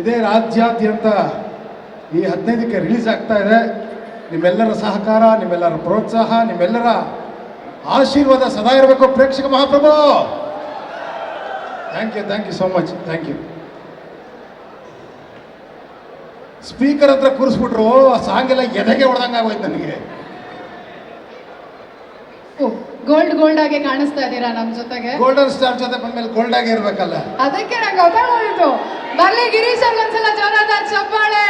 ಇದೇ ರಾಜ್ಯಾದ್ಯಂತ ಈ ಹದಿನೈದಕ್ಕೆ ರಿಲೀಸ್ ಆಗ್ತಾ ಇದೆ. ನಿಮ್ಮೆಲ್ಲರ ಸಹಕಾರ, ನಿಮ್ಮೆಲ್ಲರ ಪ್ರೋತ್ಸಾಹ, ನಿಮ್ಮೆಲ್ಲರ ಆಶೀರ್ವಾದ ಸದಾ ಇರಬೇಕು ಪ್ರೇಕ್ಷಕ ಮಹಾಪ್ರಭು. Thank you thank you so much thank you speaker ಹತ್ರ ಕೂರಿಸ್ಬಿಟ್ರು, ಆ ಸಾಂಗ್ ಎಲ್ಲ ಎದೆಗೆ ಹೊಡೆದಂಗೆ ಆಗೋಯ್ತು ನನಗೆ. ಗೋಲ್ಡ್ ಗೋಲ್ಡ್ ಆಗಿ ಕಾಣಿಸ್ತಾ ಇದ್ದೀರಾ ನಮ್ ಜೊತೆಗೆ? ಗೋಲ್ಡನ್ ಸ್ಟಾರ್ ಜೊತೆ ಬಂದ್ಮೇಲೆ ಗೋಲ್ಡ್ ಆಗಿ ಇರ್ಬೇಕಲ್ಲ. ಅದಕ್ಕೆ ನಂಗೆ ಗೊತ್ತಾಗೋಯ್ತು ಬರ್ಲಿ ಗಿರೀಶ್ ಅವ್ರ ಒಂದ್ಸಲ ಜೋರಾದ ಚಪ್ಪಾಳೆ.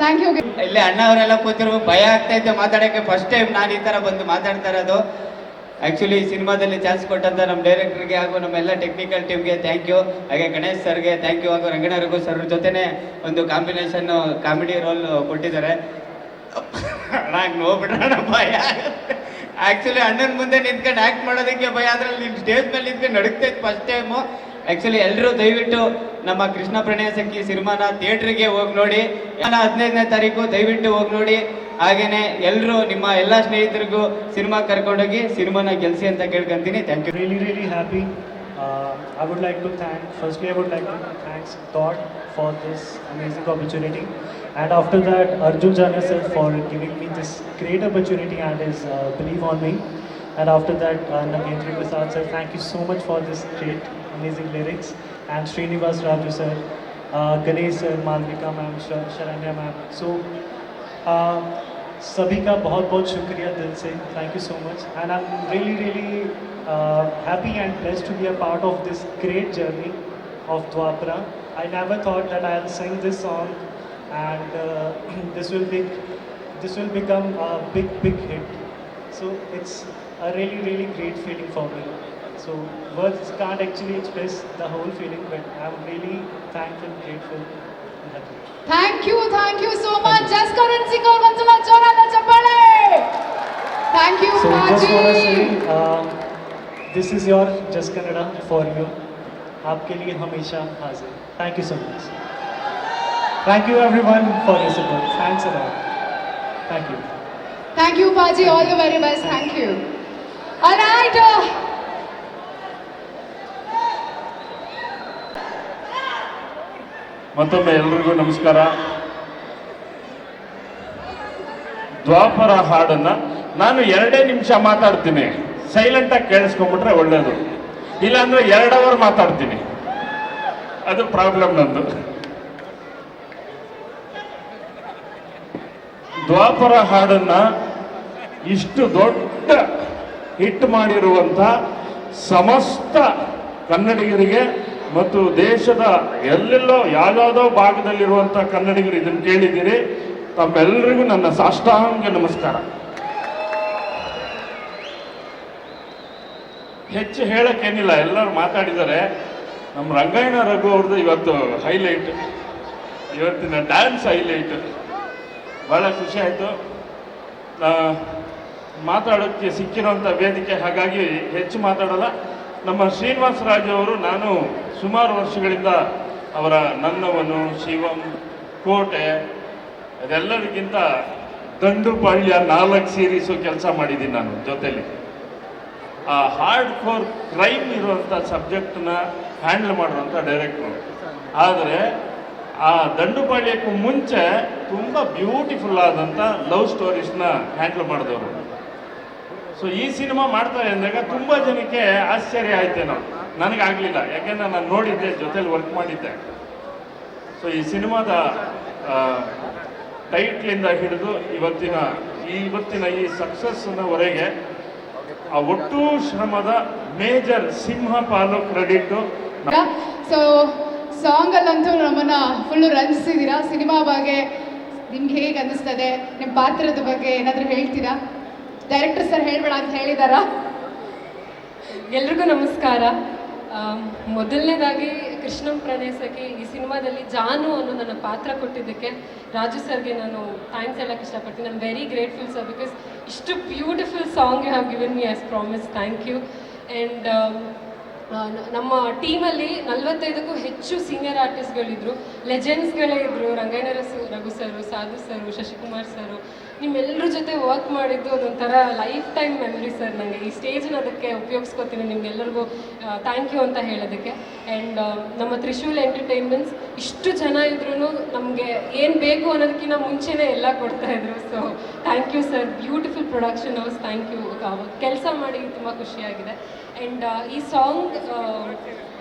ಥ್ಯಾಂಕ್ ಯು ಇಲ್ಲಿ ಅಣ್ಣ ಅವರೆಲ್ಲ ಕೂತಿರು ಭಯ ಆಗ್ತೈತೆ ಮಾತಾಡೋಕ್ಕೆ ಫಸ್ಟ್ ಟೈಮ್ ನಾನು ಈ ಥರ ಬಂದು ಮಾತಾಡ್ತಾ ಇರೋದು. ಆ್ಯಕ್ಚುಲಿ ಸಿನಿಮಾದಲ್ಲಿ ಚಾನ್ಸ್ ಕೊಟ್ಟಂತ ನಮ್ಮ ಡೈರೆಕ್ಟರ್ಗೆ ಹಾಗೂ ನಮ್ಮೆಲ್ಲ ಟೆಕ್ನಿಕಲ್ ಟೀಮ್ಗೆ ಥ್ಯಾಂಕ್ ಯು ಹಾಗೆ ಗಣೇಶ್ ಸರ್ಗೆ ಥ್ಯಾಂಕ್ ಯು ಹಾಗೂ ರಂಗಣರಿಗೂ ರಘು ಸರ್ ಜೊತೆನೆ ಒಂದು ಕಾಂಬಿನೇಷನ್ ಕಾಮಿಡಿ ರೋಲ್ ಕೊಟ್ಟಿದ್ದಾರೆ. ನಂಗೆ ನೋಡ್ಬಿಟ್ರಣ ಭಯ ಆ್ಯಕ್ಚುಲಿ ಅಣ್ಣನ ಮುಂದೆ ನಿಂತ್ಕೊಂಡು ಆ್ಯಕ್ಟ್ ಮಾಡೋದಕ್ಕೆ ಭಯ, ಅದ್ರಲ್ಲಿ ನಿನ್ ಸ್ಟೇಜ್ ಮೇಲೆ ನಿಂತ್ಕೊಂಡು ನಡುಕ್ತೈತೆ ಫಸ್ಟ್ ಟೈಮು ಆ್ಯಕ್ಚುಲಿ ಎಲ್ಲರೂ ದಯವಿಟ್ಟು ನಮ್ಮ ಕೃಷ್ಣ ಪ್ರಣಯ ಸಖಿ ಸಿನಿಮಾನ ಥಿಯೇಟ್ರಿಗೆ ಹೋಗಿ ನೋಡಿ. ಹದಿನೈದನೇ ತಾರೀಕು, ದಯವಿಟ್ಟು ಹೋಗಿ ನೋಡಿ. ಹಾಗೇನೆ ಎಲ್ಲರೂ ನಿಮ್ಮ ಎಲ್ಲ ಸ್ನೇಹಿತರಿಗೂ ಸಿನಿಮಾ ಕರ್ಕೊಂಡೋಗಿ ಸಿನಿಮಾನ ಗೆಲ್ಸಿ ಅಂತ ಕೇಳ್ಕೊಂತೀನಿ. Thank you really really happy I would like to thank firstly I would like to thanks thought for this this opportunity and after that arjun jana sir for giving me this great opportunity and his uh, belief on me and after that uh, nagendra prasad sir thank you so much for this great amazing lyrics and srinivas raju sir uh, ganesh sir malvika ma'am Sh- sharanya ma'am so uh, सभी का बहुत बहुत शुक्रिया दिल से thank you so much and I am really really happy and blessed to be a part of this great journey of Dwapara I never thought that I will sing this song and uh, this will be this will become a big big hit. So it's a really really great feeling for me. So words can't actually express the whole feeling, but I'm really thankful, grateful, and happy. Thank you, thank you so much. Just Karan Singh once more, Chapale. Thank you, so just wanna say, uh, this is your Just Canada for you. आपके liye हमेशा hazir. Thank you so much. Thank you everyone for your support. Thanks a lot. Thank you. Thank you, Paji. All the very best. Thank you. All right. ಮತ್ತೊಮ್ಮೆ ಎಲ್ರಿಗೂ ನಮಸ್ಕಾರ ದ್ವಾಪರ ಹಾಡನ್ನ ನಾನು ಎರಡೇ ನಿಮಿಷ ಮಾತಾಡ್ತೀನಿ ಸೈಲೆಂಟ್ ಆಗಿ ಕೇಳಿಸ್ಕೊಂಡ್ಬಿಟ್ರೆ ಒಳ್ಳೇದು ಇಲ್ಲಾಂದ್ರೆ ಎರಡು ಅವರ್ ಮಾತಾಡ್ತೀನಿ ಅದು ಪ್ರಾಬ್ಲಮ್ ನಂದು ದ್ವಾಪರ ಹಾಡನ್ನ ಇಷ್ಟು ದೊಡ್ಡ ಹಿಟ್ ಮಾಡಿರುವಂಥ ಸಮಸ್ತ ಕನ್ನಡಿಗರಿಗೆ ಮತ್ತು ದೇಶದ ಎಲ್ಲೆಲ್ಲೋ ಯಾವ್ಯಾವುದೋ ಭಾಗದಲ್ಲಿರುವಂಥ ಕನ್ನಡಿಗರು ಇದನ್ನು ಕೇಳಿದ್ದೀರಿ. ತಮ್ಮೆಲ್ಲರಿಗೂ ನನ್ನ ಸಾಷ್ಟಾಂಗ ನಮಸ್ಕಾರ. ಹೆಚ್ಚು ಹೇಳಕ್ಕೇನಿಲ್ಲ, ಎಲ್ಲರೂ ಮಾತಾಡಿದ್ದಾರೆ. ನಮ್ಮ ರಂಗಾಯಣ ರಘು ಅವ್ರದ್ದು ಇವತ್ತು ಹೈಲೈಟ್ ಇವತ್ತಿನ ಡ್ಯಾನ್ಸ್ ಹೈಲೈಟ್ ಭಾಳ ಖುಷಿ ಆಯಿತು. ಮಾತಾಡೋಕ್ಕೆ ಸಿಕ್ಕಿರೋಂಥ ವೇದಿಕೆ, ಹಾಗಾಗಿ ಹೆಚ್ಚು ಮಾತಾಡಲ್ಲ. ನಮ್ಮ ಶ್ರೀನಿವಾಸ ಅವರು, ನಾನು ಸುಮಾರು ವರ್ಷಗಳಿಂದ ಅವರ ನನ್ನವನು, ಶಿವಂ, ಕೋಟೆ ಅದೆಲ್ಲರಿಗಿಂತ ದಂಡುಪಾಳ್ಯ ನಾಲ್ಕು ಸೀರೀಸು ಕೆಲಸ ಮಾಡಿದ್ದೀನಿ ನಾನು ಜೊತೆಯಲ್ಲಿ ಆ ಹಾರ್ಡ್ ಕೋರ್ ಕ್ರೈಮ್ ಇರುವಂಥ ಸಬ್ಜೆಕ್ಟ್ನ ಹ್ಯಾಂಡಲ್ ಮಾಡುವಂಥ ಡೈರೆಕ್ಟ್ರು ಆದರೆ ಆ ದಂಡುಪಾಳ್ಯಕ್ಕೂ ಮುಂಚೆ ತುಂಬ ಬ್ಯೂಟಿಫುಲ್ ಆದಂಥ ಲವ್ ಸ್ಟೋರೀಸ್ನ ಹ್ಯಾಂಡಲ್ ಮಾಡಿದವರು. ಸೊ ಈ ಸಿನಿಮಾ ಮಾಡ್ತಾರೆ ಅಂದಾಗ ತುಂಬ ಜನಕ್ಕೆ ಆಶ್ಚರ್ಯ ಆಯ್ತೇನೋ ನನಗಾಗಲಿಲ್ಲ. ಯಾಕೆಂದ್ರೆ ನಾನು ನೋಡಿದ್ದೆ, ಜೊತೆಲಿ ವರ್ಕ್ ಮಾಡಿದ್ದೆ. ಸೊ ಈ ಸಿನಿಮಾದ ಟೈಟ್ಲಿಂದ ಹಿಡಿದು ಇವತ್ತಿನ ಇವತ್ತಿನ ಈ ಸಕ್ಸಸ್ನವರೆಗೆ ಆ ಒಟ್ಟು ಶ್ರಮದ ಮೇಜರ್ ಸಿಂಹ ಪಾಲು ಕ್ರೆಡಿಟ್ ಸೊ ಸಾಂಗ್ ಅಲ್ಲಂತೂ ನಮ್ಮನ್ನ ಫುಲ್ಲು ರಂಜಿಸಿದ್ದೀರಾ ಸಿನಿಮಾ ಬಗ್ಗೆ ನಿಮ್ಗೆ ಹೇಗೆ ಅನಿಸ್ತದೆ ನಿಮ್ಮ ಪಾತ್ರದ ಬಗ್ಗೆ ಏನಾದರೂ ಹೇಳ್ತೀರಾ? ಡೈರೆಕ್ಟರ್ ಸರ್ ಹೇಳ್ಬೇಡ ಅಂತ ಹೇಳಿದಾರಾ? ಎಲ್ರಿಗೂ ನಮಸ್ಕಾರ. ಮೊದಲನೇದಾಗಿ ಕೃಷ್ಣಂ ಪ್ರದೇಶಕ್ಕೆ ಈ ಸಿನಿಮಾದಲ್ಲಿ ಜಾನು ಅನ್ನೋ ನನ್ನ ಪಾತ್ರ ಕೊಟ್ಟಿದ್ದಕ್ಕೆ ರಾಜು ಸರ್ಗೆ ನಾನು ಥ್ಯಾಂಕ್ಸ್ ಹೇಳಕ್ಕೆ ಇಷ್ಟಪಡ್ತೀನಿ. I'm very grateful sir because ಇಷ್ಟು beautiful song you have given me as promise thank you and ನಮ್ಮ ಟೀಮಲ್ಲಿ ನಲವತ್ತೈದಕ್ಕೂ ಹೆಚ್ಚು ಸೀನಿಯರ್ ಆರ್ಟಿಸ್ಟ್ಗಳಿದ್ರು ಲೆಜೆಂಡ್ಸ್ಗಳೇ ಇದ್ದರು ರಂಗಾಯಣ ರಸು ರಘು ಸರು, ಸಾಧು ಸರು, ಶಶಿಕುಮಾರ್ ಸರು ನಿಮ್ಮೆಲ್ಲರ ಜೊತೆ ವರ್ಕ್ ಮಾಡಿದ್ದು ಅದೊಂಥರ ಲೈಫ್ ಟೈಮ್ ಮೆಮೊರಿ ಸರ್ ನನಗೆ ಈ ಸ್ಟೇಜನ್ನ ಅದಕ್ಕೆ ಉಪಯೋಗಿಸ್ಕೋತೀನಿ ನಿಮ್ಗೆಲ್ಲರಿಗೂ ಥ್ಯಾಂಕ್ ಯು ಅಂತ ಹೇಳೋದಕ್ಕೆ. ಆ್ಯಂಡ್ ನಮ್ಮ ತ್ರಿಶೂಲ್ ಎಂಟರ್ಟೈನ್ಮೆಂಟ್ಸ್ ಇಷ್ಟು ಜನ ಇದ್ರೂ ನಮಗೆ ಏನು ಬೇಕು ಅನ್ನೋದಕ್ಕಿಂತ ಮುಂಚೆನೇ ಎಲ್ಲ ಕೊಡ್ತಾಯಿದ್ರು so thank you sir beautiful production house thank you ಕೆಲಸ ಮಾಡಿ ತುಂಬ ಖುಷಿಯಾಗಿದೆ. ಆ್ಯಂಡ್ ಈ ಸಾಂಗ್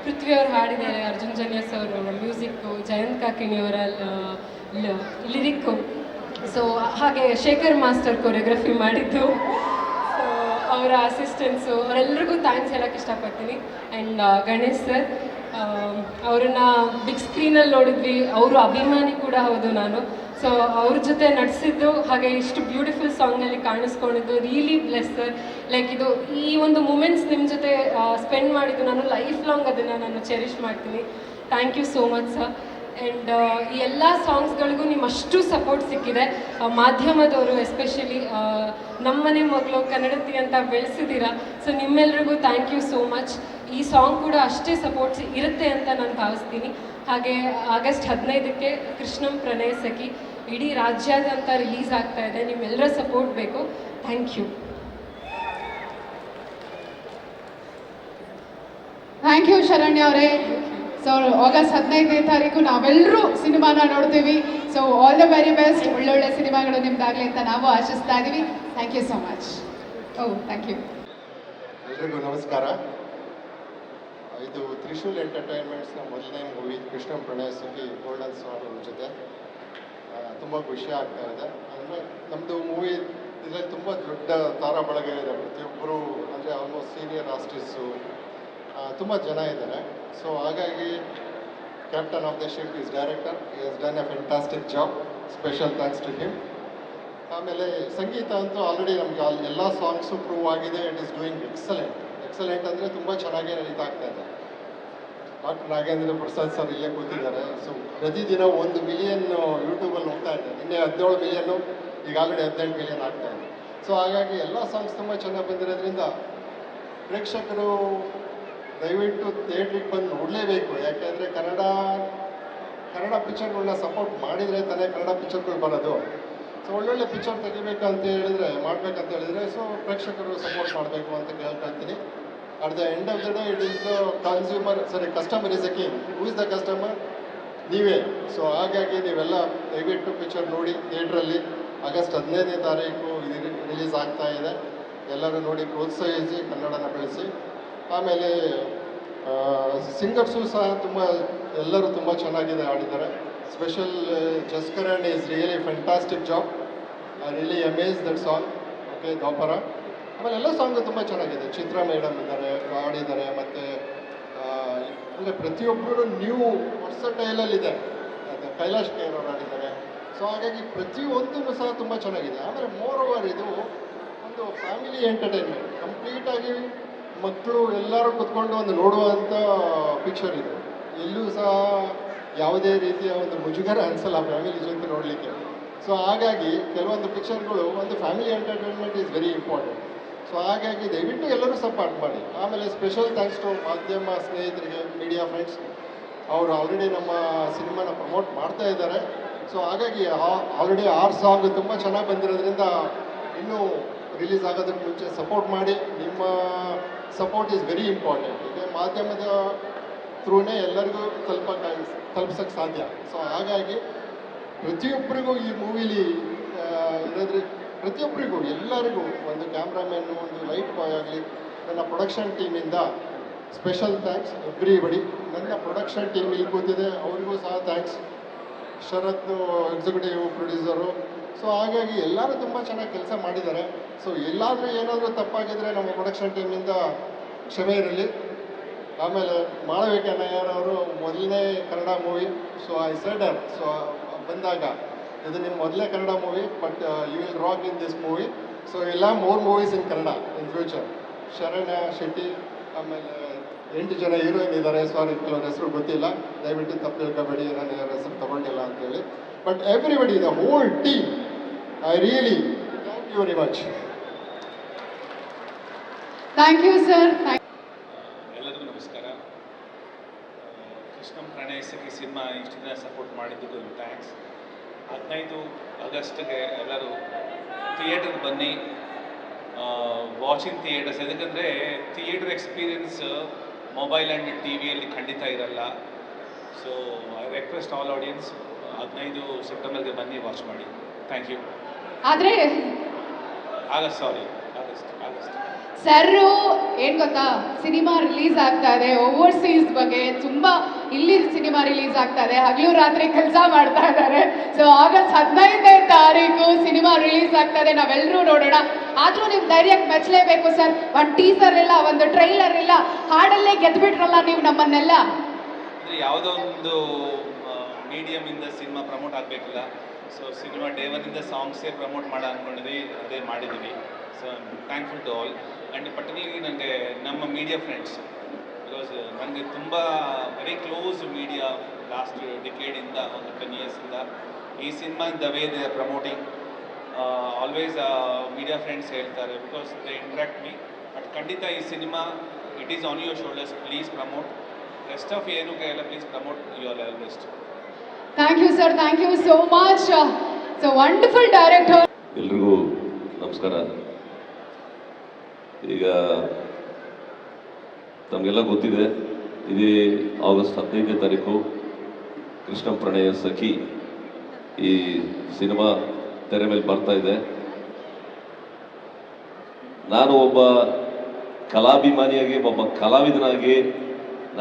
ಪೃಥ್ವಿ ಅವ್ರು ಹಾಡಿದ್ದಾರೆ. ಅರ್ಜುನ್ ಜನ್ಯಸ್ ಅವರು ಮ್ಯೂಸಿಕ್ಕು ಜಯಂತ್ ಕಾಕಿಣಿಯವರ ಲಿರಿಕ್ಕು ಸೊ ಹಾಗೆ ಶೇಖರ್ ಮಾಸ್ಟರ್ ಕೊರಿಯೋಗ್ರಫಿ ಮಾಡಿದ್ದು. ಸೊ ಅವರ ಅಸಿಸ್ಟೆನ್ಸು ಅವರೆಲ್ಲರಿಗೂ ಥ್ಯಾಂಕ್ಸ್ ಹೇಳೋಕ್ಕೆ ಇಷ್ಟಪಡ್ತೀನಿ. ಆ್ಯಂಡ್ ಗಣೇಶ್ ಸರ್ ಅವ್ರನ್ನ ಬಿಗ್ ಸ್ಕ್ರೀನಲ್ಲಿ ನೋಡಿದ್ವಿ. ಅವರು ಅಭಿಮಾನಿ ಕೂಡ ಹೌದು ನಾನು. ಸೊ ಅವ್ರ ಜೊತೆ ನಟಿಸಿದ್ದು ಹಾಗೆ ಇಷ್ಟು ಬ್ಯೂಟಿಫುಲ್ ಸಾಂಗಲ್ಲಿ ಕಾಣಿಸ್ಕೊಂಡಿದ್ದು ರಿಯಲಿ ಬ್ಲೆಸ್ ಸರ್ ಲೈಕ್ ಇದು ಈ ಒಂದು ಮೂಮೆಂಟ್ಸ್ ನಿಮ್ಮ ಜೊತೆ ಸ್ಪೆಂಡ್ ಮಾಡಿದ್ದು ನಾನು ಲೈಫ್ ಲಾಂಗ್ ಅದನ್ನು ನಾನು ಚೆರಿಷ್ ಮಾಡ್ತೀನಿ. Thank you so much sir and ಈ ಎಲ್ಲ ಸಾಂಗ್ಸ್ಗಳಿಗೂ ನಿಮ್ಮ ಅಷ್ಟು ಸಪೋರ್ಟ್ ಸಿಕ್ಕಿದೆ. ಮಾಧ್ಯಮದವರು ಎಸ್ಪೆಷಲಿ ನಮ್ಮನೆ ಮಗಳು ಕನ್ನಡತಿ ಅಂತ ಬೆಳೆಸಿದ್ದೀರಾ ಸೊ ನಿಮ್ಮೆಲ್ರಿಗೂ ಥ್ಯಾಂಕ್ ಯು ಸೋ ಮಚ್ ಈ ಸಾಂಗ್ ಕೂಡ ಅಷ್ಟೇ ಸಪೋರ್ಟ್ಸ್ ಇರುತ್ತೆ ಅಂತ ನಾನು ಭಾವಿಸ್ತೀನಿ. ಹಾಗೆ ಆಗಸ್ಟ್ ಹದಿನೈದಕ್ಕೆ ಕೃಷ್ಣಂ ಪ್ರಣಯ ಸಖಿ ಇಡೀ ರಾಜ್ಯಾದ್ಯಂತ ರಿಲೀಸ್ ಆಗ್ತಾ ಇದೆ. ನಿಮ್ಮೆಲ್ಲರ ಸಪೋರ್ಟ್ ಬೇಕು. Thank you thank you Sharanya ಅವರೇ. ಸೊ ಆಗಸ್ಟ್ ಹದಿನೈದನೇ ತಾರೀಕು ನಾವೆಲ್ಲರೂ ಸಿನಿಮಾನ ನೋಡ್ತೀವಿ. So all the very best ಒಳ್ಳೊಳ್ಳೆ ಸಿನಿಮಾಗಳು ನಿಮ್ದಾಗಲಿ ಅಂತ ನಾವು ಆಶಿಸ್ತಾ ಇದ್ದೀವಿ thank you so much oh thank you ಎಲ್ರಿಗೂ ನಮಸ್ಕಾರ. ಇದು ತ್ರಿಶೂಲ್ ಎಂಟರ್ಟೈನ್ಮೆಂಟ್ಸ್ನ ಮೊದಲನೇ ಮೂವಿ ಕೃಷ್ಣ ಪ್ರಣಯ ಸುಖಿ ಗೋಲ್ಡನ್ ಅವ್ರ ಜೊತೆ. ತುಂಬ ಖುಷಿ ಆಗ್ತಾ ಇದೆ. ಅಂದರೆ ನಮ್ಮದು ಮೂವಿ ಇದರಲ್ಲಿ ತುಂಬ ದೊಡ್ಡ ತಾರಾ ಬಳಗ ಇದೆ. ಪ್ರತಿಯೊಬ್ಬರು, ಅಂದರೆ ಆಲ್ಮೋಸ್ಟ್ ಸೀನಿಯರ್ ಆರ್ಟಿಸ್ಟು ತುಂಬ ಜನ ಇದ್ದಾರೆ. ಸೊ ಹಾಗಾಗಿ captain of the ship is director he has done a fantastic job special thanks to him ಆಮೇಲೆ ಸಂಗೀತ ಅಂತೂ ಆಲ್ರೆಡಿ ನಮಗೆ ಅಲ್ಲಿ ಎಲ್ಲ ಸಾಂಗ್ಸು ಪ್ರೂವ್ ಆಗಿದೆ. It is doing excellent excellent ಅಂದರೆ ತುಂಬ ಚೆನ್ನಾಗಿ ಇದಾಗ್ತಾ ಇದೆ. ಡಾಕ್ಟರ್ ನಾಗೇಂದ್ರ ಪ್ರಸಾದ್ ಸರ್ ಇಲ್ಲೇ ಕೂತಿದ್ದಾರೆ. ಸೊ ಪ್ರತಿದಿನ ಒಂದು ಮಿಲಿಯನ್ ಯೂಟ್ಯೂಬಲ್ಲಿ ಹೋಗ್ತಾ ಇದೆ ನಿನ್ನೆ ಹದಿನೇಳು ಮಿಲಿಯನ್ನು ಈಗ ಆಲ್ರೆಡಿ ಹದಿನೆಂಟು ಮಿಲಿಯನ್ ಆಗ್ತಾ ಇದೆ. ಸೊ ಹಾಗಾಗಿ ಎಲ್ಲ ಸಾಂಗ್ಸ್ ತುಂಬ ಚೆನ್ನಾಗಿ ಬಂದಿರೋದ್ರಿಂದ ಪ್ರೇಕ್ಷಕರು ದಯವಿಟ್ಟು ಥಿಯೇಟ್ರಿಗೆ ಬಂದು ನೋಡಲೇಬೇಕು. ಯಾಕೆಂದರೆ ಕನ್ನಡ ಕನ್ನಡ ಪಿಕ್ಚರ್ಗಳನ್ನ ಸಪೋರ್ಟ್ ಮಾಡಿದರೆ ತಾನೇ ಕನ್ನಡ ಪಿಕ್ಚರ್ಗಳು ಬರೋದು. ಸೊ ಒಳ್ಳೊಳ್ಳೆ ಪಿಕ್ಚರ್ ತೆಗಿಬೇಕಂತ ಹೇಳಿದರೆ, ಮಾಡಬೇಕಂತ ಹೇಳಿದರೆ ಸೊ ಪ್ರೇಕ್ಷಕರು ಸಪೋರ್ಟ್ ಮಾಡಬೇಕು ಅಂತ ಕೇಳ್ಕೊಳ್ತೀನಿ at the end of the day it is the consumer ಸರಿ customer is a king who is the customer ನೀವೇ. ಸೊ ಹಾಗಾಗಿ ನೀವೆಲ್ಲ ದಯವಿಟ್ಟು ಪಿಕ್ಚರ್ ನೋಡಿ, ಥಿಯೇಟ್ರಲ್ಲಿ ಆಗಸ್ಟ್ ಹದಿನೈದನೇ ತಾರೀಕು ಇದು ರಿಲೀಸ್ ಆಗ್ತಾ ಇದೆ. ಎಲ್ಲರೂ ನೋಡಿ, ಪ್ರೋತ್ಸಾಹಿಸಿ, ಕನ್ನಡನ ಬೆಳೆಸಿ. ಆಮೇಲೆ ಸಿಂಗರ್ಸು ಸಹ ತುಂಬ, ಎಲ್ಲರೂ ತುಂಬ ಚೆನ್ನಾಗಿದೆ ಆಡಿದ್ದಾರೆ special Jaskaran is really fantastic job I really amaze that song okay Dwapara ಆಮೇಲೆ ಎಲ್ಲ ಸಾಂಗು ತುಂಬ ಚೆನ್ನಾಗಿದೆ. ಚಿತ್ರ ಮೇಡಮ್ ಇದ್ದಾರೆ ಆಡಿದ್ದಾರೆ ಮತ್ತು ಅಂದರೆ ಪ್ರತಿಯೊಬ್ಬರು ನ್ಯೂ ವರ್ಸಟೈಲಲ್ಲಿದೆ ಅದು ಕೈಲಾಶ್ ಕೇರ್ ಅವರು ಆಡಿದ್ದಾರೆ ಸೊ ಹಾಗಾಗಿ ಪ್ರತಿಯೊಂದೂ ಸಹ ತುಂಬ ಚೆನ್ನಾಗಿದೆ. ಆದರೆ ಮೋರ್ ಓವರ್ ಇದು ಒಂದು ಫ್ಯಾಮಿಲಿ ಎಂಟರ್ಟೈನ್ಮೆಂಟ್ ಕಂಪ್ಲೀಟಾಗಿ ಮಕ್ಕಳು ಎಲ್ಲರೂ ಕುತ್ಕೊಂಡು ಒಂದು ನೋಡುವಂಥ ಪಿಕ್ಚರ್ ಇದು. ಎಲ್ಲೂ ಸಹ ಯಾವುದೇ ರೀತಿಯ ಒಂದು ಮುಜುಗರ ಅನಿಸಲ್ಲ ಫ್ಯಾಮಿಲಿ ಜೊತೆ ನೋಡಲಿಕ್ಕೆ. ಸೊ ಹಾಗಾಗಿ ಕೆಲವೊಂದು ಪಿಕ್ಚರ್ಗಳು ಒಂದು family entertainment is very important so ಹಾಗಾಗಿ ದಯವಿಟ್ಟು ಎಲ್ಲರೂ ಸಪೋರ್ಟ್ ಮಾಡಿ. ಆಮೇಲೆ ಸ್ಪೆಷಲ್ ಥ್ಯಾಂಕ್ಸ್ ಟು ಮಾಧ್ಯಮ ಸ್ನೇಹಿತರಿಗೆ ಮೀಡಿಯಾ ಫ್ರೆಂಡ್ಸ್ ಅವರು ಆಲ್ರೆಡಿ ನಮ್ಮ ಸಿನಿಮಾನ ಪ್ರಮೋಟ್ ಮಾಡ್ತಾ ಇದ್ದಾರೆ. ಸೊ ಹಾಗಾಗಿ ಆಲ್ರೆಡಿ ಆರು ಸಾಂಗ್ ತುಂಬ ಚೆನ್ನಾಗಿ ಬಂದಿರೋದ್ರಿಂದ ಇನ್ನೂ ರಿಲೀಸ್ ಆಗೋದಕ್ಕೆ ಮುಂಚೆ ಸಪೋರ್ಟ್ ಮಾಡಿ, ನಿಮ್ಮ ಸಪೋರ್ಟ್ ಈಸ್ ವೆರಿ ಇಂಪಾರ್ಟೆಂಟ್ ಈಗ ಮಾಧ್ಯಮದ ಥ್ರೂನೇ ಎಲ್ಲರಿಗೂ ತಲುಪಕ್ಕೆ ತಲುಪ್ಸೋಕ್ಕೆ ಸಾಧ್ಯ. ಸೊ ಹಾಗಾಗಿ ಪ್ರತಿಯೊಬ್ಬರಿಗೂ ಈ ಮೂವಿಲಿ ಇರೋದ್ರೆ, ಪ್ರತಿಯೊಬ್ಬರಿಗೂ, ಎಲ್ಲರಿಗೂ ಒಂದು ಕ್ಯಾಮ್ರಾಮ್ಯಾನು ಒಂದು ಲೈಟ್ ಬಾಯ್ ಆಗಲಿ, ನನ್ನ ಪ್ರೊಡಕ್ಷನ್ ಟೀಮಿಂದ ಸ್ಪೆಷಲ್ ಥ್ಯಾಂಕ್ಸ್ ಎವ್ರಿಬಡಿ ನನ್ನ ಪ್ರೊಡಕ್ಷನ್ ಟೀಮ್ ಇಲ್ಲಿ ಕೂತಿದೆ ಅವರಿಗೂ ಸಹ thanks Sharath executive producer so ಹಾಗಾಗಿ ಎಲ್ಲರೂ ತುಂಬ ಚೆನ್ನಾಗಿ ಕೆಲಸ ಮಾಡಿದ್ದಾರೆ. ಸೊ ಎಲ್ಲಾದರೂ ಏನಾದರೂ ತಪ್ಪಾಗಿದ್ದರೆ ನಮ್ಮ ಪ್ರೊಡಕ್ಷನ್ ಟೀಮಿಂದ ಕ್ಷಮೆ ಇರಲಿ. ಆಮೇಲೆ ಮಾಳವಿಕೆ ನಯ್ಯನವರು ಮೊದಲನೇ Kannada movie so I said so ಬಂದಾಗ ಇದು ನಿಮ್ಮ ಮೊದಲನೇ Kannada movie but you will rock in this movie so ಎಲ್ಲ more movies in Kannada in future Sharanya, Shetty, ಆಮೇಲೆ ಎಂಟು ಜನ ಹೀರೋಯಿನ್ ಇದ್ದಾರೆ. ಸಾರಿ ಕೆಲವ್ರ ಹೆಸರು ಗೊತ್ತಿಲ್ಲ. ದಯವಿಟ್ಟು ತಪ್ಪು ತಿಳ್ಕೊಬೇಡಿ. ನಾನು ಹೆಸರು ತಗೊಂಡಿಲ್ಲ ಅಂತೇಳಿ but everybody the whole team I really thank you very much. Thank you sir ಎಲ್ಲರಿಗೂ ನಮಸ್ಕಾರ. ಕೃಷ್ಣಂ ಪ್ರಣಯ ಸಖಿ ಸಿನಿಮಾ ಇಷ್ಟು ದಿನ ಸಪೋರ್ಟ್ ಮಾಡಿದ್ದಕ್ಕೆ ಥ್ಯಾಂಕ್ಸ್ ಹದಿನೈದು ಆಗಸ್ಟ್ಗೆ ಎಲ್ಲರೂ ಥಿಯೇಟರ್ಗೆ ಬನ್ನಿ. ವಾಚಿಂಗ್ ಥಿಯೇಟರ್ಸ್ ಯಾಕಂದರೆ ಥಿಯೇಟರ್ ಎಕ್ಸ್ಪೀರಿಯನ್ಸ್ ಮೊಬೈಲ್ ಆ್ಯಂಡ್ ಟಿ ವಿಯಲ್ಲಿ ಖಂಡಿತ ಇರಲ್ಲ. So I request all audience ಹದಿನೈದು ಸೆಪ್ಟೆಂಬರ್ಗೆ ಬನ್ನಿ ವಾಚ್ ಮಾಡಿ. ಥ್ಯಾಂಕ್ ಯು ಆದರೆ ಸರ್ ಸರ್ರು ಏನ್ ಗೊತ್ತಾ? ಸಿನಿಮಾ ರಿಲೀಸ್ ಆಗ್ತಾ ಇದೆ. ಓವರ್ಸೀಸ್ ಬಗ್ಗೆ ತುಂಬಾ ಇಲ್ಲಿ ಸಿನಿಮಾ ರಿಲೀಸ್ ಆಗ್ತಾ ಇದೆ. ಹಗಲು ರಾತ್ರಿ ಕೆಲಸ ಮಾಡ್ತಾ ಇದ್ದಾರೆ. ಸೊ ಆಗಸ್ಟ್ ಹದಿನೈದನೇ ತಾರೀಕು ಸಿನಿಮಾ ರಿಲೀಸ್ ಆಗ್ತಾ ಇದೆ. ನಾವೆಲ್ಲರೂ ನೋಡೋಣ. ಆದ್ರೂ ನೀವು ಧೈರ್ಯಕ್ಕೆ ಮೆಚ್ಚಲೇಬೇಕು ಸರ್. ಒಂದು ಟೀಸರ್ ಇಲ್ಲ ಒಂದು ಟ್ರೈಲರ್ ಇಲ್ಲ. ಹಾಡಲ್ಲೇ ಗೆದ್ಬಿಟ್ರಲ್ಲ ನೀವು ನಮ್ಮನ್ನೆಲ್ಲ. ಯಾವುದೋ ಒಂದು ಮೀಡಿಯಮಿಂದ ಸಿನಿಮಾ ಪ್ರಮೋಟ್ ಆಗಬೇಕಿಲ್ಲ. ಸೊ ಸಿನಿಮಾ ಡೇ ಒನ್ನಿಂದ ಸಾಂಗ್ಸೇ ಪ್ರಮೋಟ್ ಮಾಡ ಅಂದ್ಕೊಂಡಿದ್ವಿ ಅದೇ ಮಾಡಿದ್ದೀವಿ. So thankful to all and particularly ನನಗೆ ನಮ್ಮ ಮೀಡಿಯಾ ಫ್ರೆಂಡ್ಸ್ ಬಿಕಾಸ್ ನನಗೆ ತುಂಬ ವೆರಿ ಕ್ಲೋಸ್ ಮೀಡಿಯಾ ಲಾಸ್ಟ್ ಡಿಕೇಡಿಂದ ಒಂದು ಟೆನ್ ಇಯರ್ಸಿಂದ ಈ cinema the way they are promoting always media friends ಹೇಳ್ತಾರೆ because they interact me but ಖಂಡಿತ ಈ cinema it is on your shoulders please promote rest of ಏನು ಎಲ್ಲ please promote you all best thank you sir thank you so much so wonderful director ಎಲ್ರಿಗೂ ನಮಸ್ಕಾರ. ಈಗ ತಮಗೆಲ್ಲ ಗೊತ್ತಿದೆ, ಇದೇ ಆಗಸ್ಟ್ ಹದಿನೈದನೇ ತಾರೀಕು ಕೃಷ್ಣ ಪ್ರಣಯ ಸಖಿ ಈ ಸಿನಿಮಾ ತೆರೆ ಮೇಲೆ ಬರ್ತಾ ಇದೆ. ನಾನು ಒಬ್ಬ ಕಲಾಭಿಮಾನಿಯಾಗಿ, ಒಬ್ಬ ಕಲಾವಿದನಾಗಿ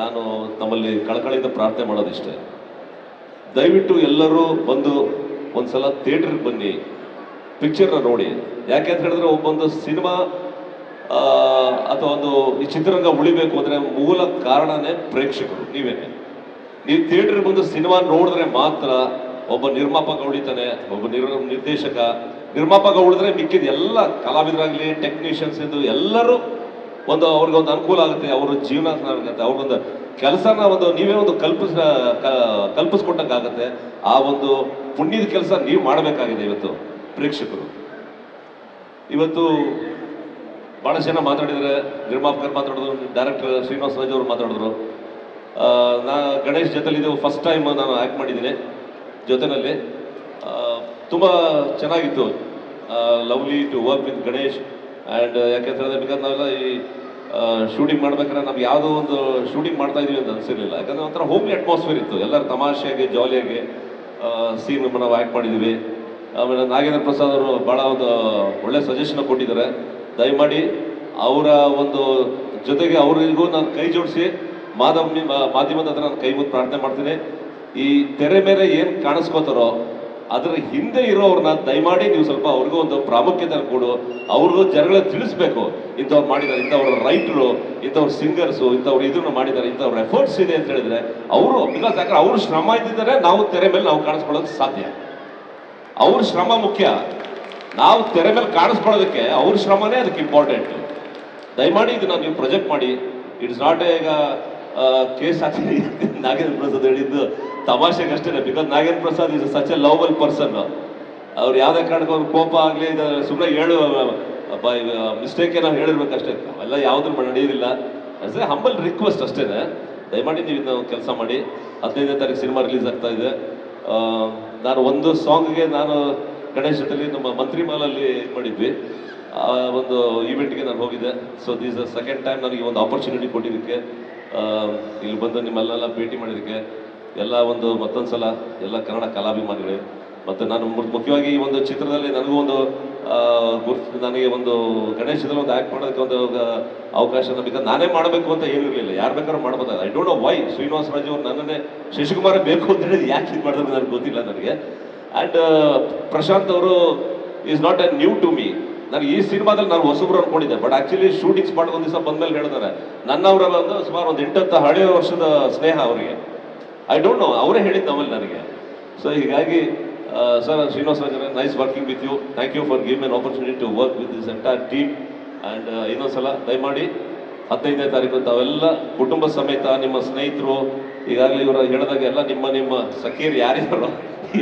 ನಾನು ತಮ್ಮಲ್ಲಿ ಕಳಕಳಿಯಿಂದ ಪ್ರಾರ್ಥನೆ ಮಾಡೋದಿಷ್ಟೇ. ದಯವಿಟ್ಟು ಎಲ್ಲರೂ ಬಂದು ಒಂದ್ಸಲ ಥಿಯೇಟ್ರಿಗೆ ಬನ್ನಿ ಪಿಕ್ಚರ್ನ ನೋಡಿ. ಯಾಕೆ ಅಂತ ಹೇಳಿದ್ರೆ ಒಬ್ಬೊಂದು ಸಿನಿಮಾ ಅಥವಾ ಒಂದು ಈ ಚಿತ್ರರಂಗ ಉಳಿಬೇಕು ಅಂದ್ರೆ ಮೂಲ ಕಾರಣನೇ ಪ್ರೇಕ್ಷಕರು ನೀವೇನೆ ನೀವು ಥಿಯೇಟರ್ ಬಂದು ಸಿನಿಮಾ ನೋಡಿದ್ರೆ ಮಾತ್ರ ಒಬ್ಬ ನಿರ್ಮಾಪಕ ಉಳಿತಾನೆ, ಒಬ್ಬ ನಿರ್, ನಿರ್ದೇಶಕ. ನಿರ್ಮಾಪಕ ಉಳಿದ್ರೆ ಮಿಕ್ಕಿದ ಎಲ್ಲ ಕಲಾವಿದರಾಗಲಿ ಟೆಕ್ನಿಷಿಯನ್ಸ್ ಇದು ಎಲ್ಲರೂ ಒಂದು ಅವ್ರಿಗೆ ಒಂದು ಅನುಕೂಲ ಆಗುತ್ತೆ, ಅವರು ಜೀವನ ಆಗುತ್ತೆ ಅವ್ರಿಗೊಂದು ಕೆಲಸನ ಒಂದು, ನೀವೇ ಒಂದು ಕಲ್ಪಿಸ ಕಲ್ಪಿಸ್ಕೊಟ್ಟಂಗಾಗತ್ತೆ. ಆ ಒಂದು ಪುಣ್ಯದ ಕೆಲಸ ನೀವು ಮಾಡಬೇಕಾಗಿದೆ ಇವತ್ತು ಪ್ರೇಕ್ಷಕರು. ಇವತ್ತು ಭಾಳ ಜನ ಮಾತಾಡಿದರೆ, ನಿರ್ಮಾಪಕರು ಮಾತಾಡಿದ್ರು, ಡೈರೆಕ್ಟರ್ ಶ್ರೀನಿವಾಸ ರಾಜ್ ಅವರು ಮಾತಾಡಿದ್ರು. ನಾ ಗಣೇಶ್ ಜೊತೆಲಿ ಇದು ಫಸ್ಟ್ ಟೈಮ್ ನಾನು ಆ್ಯಕ್ಟ್ ಮಾಡಿದ್ದೀನಿ ಜೊತೆನಲ್ಲಿ. ತುಂಬ ಚೆನ್ನಾಗಿತ್ತು. Lovely to work with Ganesh. And ಯಾಕೆಂತ ಹೇಳಿದ್ರೆ ಬಿಕಾಸ್ ನಾವೆಲ್ಲ ಈ ಶೂಟಿಂಗ್ ಮಾಡ್ಬೇಕಾದ್ರೆ ನಾವು ಯಾವುದೋ ಒಂದು ಶೂಟಿಂಗ್ ಮಾಡ್ತಾ ಇದೀವಿ ಅಂತ ಅನ್ಸಿರ್ಲಿಲ್ಲ. ಯಾಕಂದ್ರೆ ಒಂಥರ ಹೋಮ್ಲಿ ಅಟ್ಮಾಸ್ಫಿಯರ್ ಇತ್ತು. ಎಲ್ಲರೂ ತಮಾಷೆಗೆ ಜಾಲಿಯಾಗಿ ಸೀನ್ ನಾವು ಆ್ಯಕ್ಟ್ ಮಾಡಿದ್ದೀವಿ ಆಮೇಲೆ ನಾಗೇಂದ್ರ ಪ್ರಸಾದ್ ಅವರು ಭಾಳ ಒಂದು ಒಳ್ಳೆ ಸಜೆಷನ್ ಕೊಟ್ಟಿದ್ದಾರೆ. ದಯಮಾಡಿ ಅವರ ಒಂದು ಜೊತೆಗೆ ಅವರಿಗೂ ನಾನು ಕೈ ಜೋಡಿಸಿ ಮಾಧ್ಯಮ, ಮಾಧ್ಯಮದ ಹತ್ರ ನಾನು ಕೈ ಮುದ್ದು ಪ್ರಾರ್ಥನೆ ಮಾಡ್ತೀನಿ. ಈ ತೆರೆ ಮೇಲೆ ಏನು ಕಾಣಿಸ್ಕೋತಾರೋ ಅದರ ಹಿಂದೆ ಇರೋವ್ರನ್ನ ದಯಮಾಡಿ ನೀವು ಸ್ವಲ್ಪ ಅವ್ರಿಗೂ ಒಂದು ಪ್ರಾಮುಖ್ಯತೆ ಕೊಡು. ಅವ್ರಿಗೂ ಜನಗಳ ತಿಳಿಸ್ಬೇಕು. ಇಂಥವ್ರು ಮಾಡಿದ್ದಾರೆ, ಇಂಥವ್ರ ರೈಟ್ರು, ಇಂಥವ್ರ ಸಿಂಗರ್ಸು, ಇಂಥವ್ರು ಇದನ್ನು ಮಾಡಿದ್ದಾರೆ, ಇಂಥವ್ರ ಎಫರ್ಟ್ಸ್ ಇದೆ ಅಂತ ಹೇಳಿದ್ರೆ ಅವರು, ಬಿಕಾಸ್ ಯಾಕಂದ್ರೆ ಅವರು ಶ್ರಮ ಇದ್ದಿದ್ದಾರೆ ನಾವು ತೆರೆ ಮೇಲೆ ನಾವು ಕಾಣಿಸ್ಕೊಳ್ಳೋದು ಸಾಧ್ಯ. ಅವ್ರ ಶ್ರಮ ಮುಖ್ಯ. ನಾವು ತೆರೆ ಮೇಲೆ ಕಾಣಿಸ್ಕೊಳ್ಳೋದಕ್ಕೆ ಅವ್ರ ಶ್ರಮನೇ ಅದಕ್ಕೆ ಇಂಪಾರ್ಟೆಂಟ್ ದಯಮಾಡಿ ಇದನ್ನ ನೀವು ಪ್ರೊಜೆಕ್ಟ್ ಮಾಡಿ. ಇಟ್ಸ್ ನಾಟ್ ಈಗ ಕೇಸ್ ಹಾಕಿ ನಾಗೇಂದ್ರ ಪ್ರಸಾದ್ ಹೇಳಿದ್ದು ತಮಾಷೆಗೆ ಅಷ್ಟೇ because Nagendra Prasad is such a lovable person ಅವ್ರು ಯಾವುದೇ ಕಾರಣಕ್ಕೂ ಅವ್ರ ಕೋಪ ಆಗಲಿ ಸುಮ್ಮನೆ ಹೇಳು ಮಿಸ್ಟೇಕ್ ಏನೋ ಹೇಳಿರ್ಬೇಕಷ್ಟೇ. ಅವೆಲ್ಲ ಯಾವುದ್ರ ನಡೆಯೋದಿಲ್ಲ. ಅಷ್ಟೇ ಹಂಬಲ್ ರಿಕ್ವೆಸ್ಟ್ ಅಷ್ಟೇ ದಯಮಾಡಿ ನೀವು ಇದನ್ನ ಕೆಲಸ ಮಾಡಿ. ಹದಿನೈದನೇ ತಾರೀಕು ಸಿನಿಮಾ ರಿಲೀಸ್ ಆಗ್ತಾ ಇದೆ. ನಾನು ಒಂದು ಸಾಂಗ್ಗೆ ನಾನು ಗಣೇಶ್ ಜೊತೆಲಿ ನಮ್ಮ ಮಂತ್ರಿ ಮಾಲಲ್ಲಿ ಮಾಡಿದ್ವಿ. ಆ, ಒಂದು ಈವೆಂಟ್ಗೆ ನಾನು ಹೋಗಿದ್ದೆ. So this the second time ನನಗೆ ಒಂದು ಆಪರ್ಚುನಿಟಿ ಕೊಟ್ಟಿದ್ದಕ್ಕೆ. ಇಲ್ಲಿ ಬಂದು ನಿಮ್ಮಲ್ಲೆಲ್ಲ ಭೇಟಿ ಮಾಡಿದ್ದಕ್ಕೆ ಎಲ್ಲ ಒಂದು ಮತ್ತೊಂದು ಸಲ ಎಲ್ಲ ಕನ್ನಡ ಕಲಾಭಿಮಾನಿಗಳೇ. ಮತ್ತು ನಾನು ಮುಖ್ಯವಾಗಿ ಈ ಒಂದು ಚಿತ್ರದಲ್ಲಿ ನನಗೂ ಒಂದು ಗುರುತು ನನಗೆ ಒಂದು ಗಣೇಶದಲ್ಲಿ ಒಂದು ಆ್ಯಕ್ಟ್ ಮಾಡೋದಕ್ಕೆ ಒಂದು ಅವಕಾಶ ಬಿಕಾಸ್ ನಾನೇ ಮಾಡಬೇಕು ಅಂತ ಏನೂ ಇರಲಿಲ್ಲ. ಯಾರು ಬೇಕಾದ್ರೂ ಮಾಡ್ಬೋದು I don't know why Srinivasa Raju ಅವರು ನನ್ನನ್ನೇ ಶಶಿಕುಮಾರ ಬೇಕು ಅಂತ ಹೇಳಿ ಯಾಕೆ ಇದು ಮಾಡಿದ್ರೆ ನನಗೆ ಗೊತ್ತಿಲ್ಲ ನನಗೆ. ಆ್ಯಂಡ್ ಪ್ರಶಾಂತ್ ಅವರು is not a new to me ನನಗೆ ಈ ಸಿನಿಮಾದಲ್ಲಿ ನಾನು ಹೊಸಬ್ರು ಅನ್ಕೊಂಡಿದ್ದೆ ಬಟ್ ಆಕ್ಚುಲಿ ಶೂಟಿಂಗ್ ಸ್ಪಾಟ್ ಒಂದು ದಿವಸ ಬಂದ್ಮೇಲೆ ಹೇಳಿದಾರೆ ನನ್ನವರ ಒಂದು ಸುಮಾರು ಒಂದು ಎಂಟತ್ತು ಹಳೆಯ ವರ್ಷದ ಸ್ನೇಹ ಅವರಿಗೆ. ಐ ಡೋಂಟ್ ನೋ ಅವರೇ ಹೇಳಿದ್ದು ಆಮೇಲೆ ನನಗೆ. ಸೊ ಹೀಗಾಗಿ sir, Srinivasa ರಾಜರೇ nice working with you thank you for give an opportunity to work with this entire team and ಇನ್ನೊಂದ್ಸಲ ದಯಮಾಡಿ ಹದಿನೈದನೇ ತಾರೀಕು ತಾವೆಲ್ಲ ಕುಟುಂಬ ಸಮೇತ ನಿಮ್ಮ ಸ್ನೇಹಿತರು, ಈಗಾಗಲೇ ಇವರು ಹೇಳಿದಾಗ ಎಲ್ಲ ನಿಮ್ಮ ನಿಮ್ಮ ಸಖಿಯರು ಯಾರಿದ್ದಾರೋ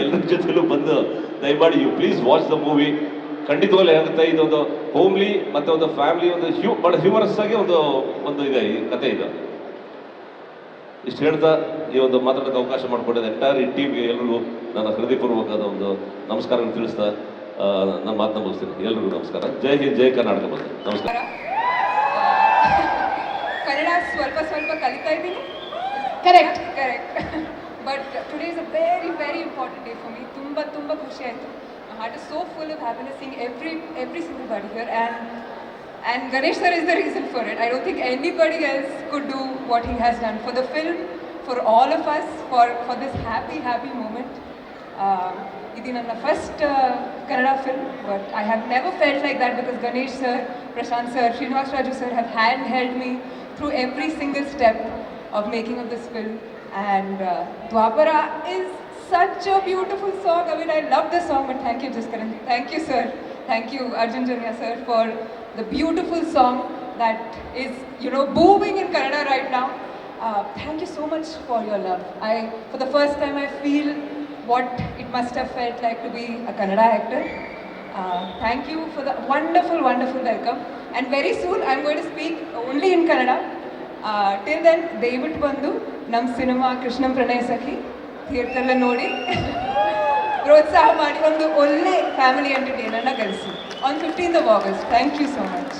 ಎಲ್ಲರ ಜೊತೆಲೂ ಬಂದು ದಯಮಾಡಿ you please watch the movie ಖಂಡಿತವಾಗ್ಲೂ ಹೇಳುತ್ತೆ ಇದೊಂದು ಹೋಮ್ಲಿ ಮತ್ತೆ ಒಂದು ಫ್ಯಾಮಿಲಿ ಒಂದು ಹ್ಯೂ ಬಹಳ ಹ್ಯೂಮರಸ್ ಆಗಿ ಒಂದು ಒಂದು ಇದೆ ಈ ಕತೆ ಇದು. ಇಷ್ಟು ಹೇಳ್ತಾ ಈ ಒಂದು ಮಾತಾಡೋಕ್ಕೆ ಅವಕಾಶ ಮಾಡಿಕೊಟ್ಟಿದೆ ಎಂಟೈರ್ ಈ ಟೀಮ್ಗೆ ಎಲ್ಲರಿಗೂ ನನ್ನ ಹೃದಯಪೂರ್ವಕವಾದ ಒಂದು ನಮಸ್ಕಾರವನ್ನು ತಿಳಿಸ್ತಾ ನಾನು ನನ್ನ ಮಾತನ್ನ ಮುಗಿಸ್ತೀನಿ. ಎಲ್ರಿಗೂ ನಮಸ್ಕಾರ. ಜೈ ಹಿಂದ್ ಜೈ ಕರ್ನಾಟಕ ಬಂದು ನಮಸ್ಕಾರ. ಕನ್ನಡ ಸ್ವಲ್ಪ ಸ್ವಲ್ಪ ಕಲಿತಾ ಇದ್ದೀನಿ. Correct correct but today is a very very important day for me ತುಂಬ ತುಂಬ ಖುಷಿ ಆಯಿತು. My heart is so full of happiness sing every every single body here and and Ganesh sir is the reason for it I don't think anybody else could do what he has done for the film for all of us for for this happy happy moment ಇದು ನನ್ನ first Kannada film but I have never felt like that because Ganesh sir Prashanth sir Srinivas Raju sir have hand held me through every single step of making of this film. And uh, Dwapara is such a beautiful song. I mean, I love the song, but thank you, Jaskaran. Thank you, sir. Thank you, Arjun Janya, sir, for the beautiful song that is, you know, booming in Kannada right now. Uh, thank you so much for your love. I, for the first time, I feel what it must have felt like to be a Kannada actor. Uh, thank you for the wonderful, wonderful welcome. And very soon, I'm going to speak only in Kannada. Till then ದಯವಿಟ್ಟು ಬಂದು ನಮ್ಮ cinema ಕೃಷ್ಣಂ ಪ್ರಣಯ ಸಖಿ ಥಿಯೇಟ್ರಲ್ಲೇ ನೋಡಿ. ಪ್ರೋತ್ಸಾಹ ಮಾಡಿ ಒಂದು ಒಳ್ಳೆ family ಎಂಟರ್ಟೈನರ್ನ ಕಲಿಸಿ on fifteenth of August thank you so much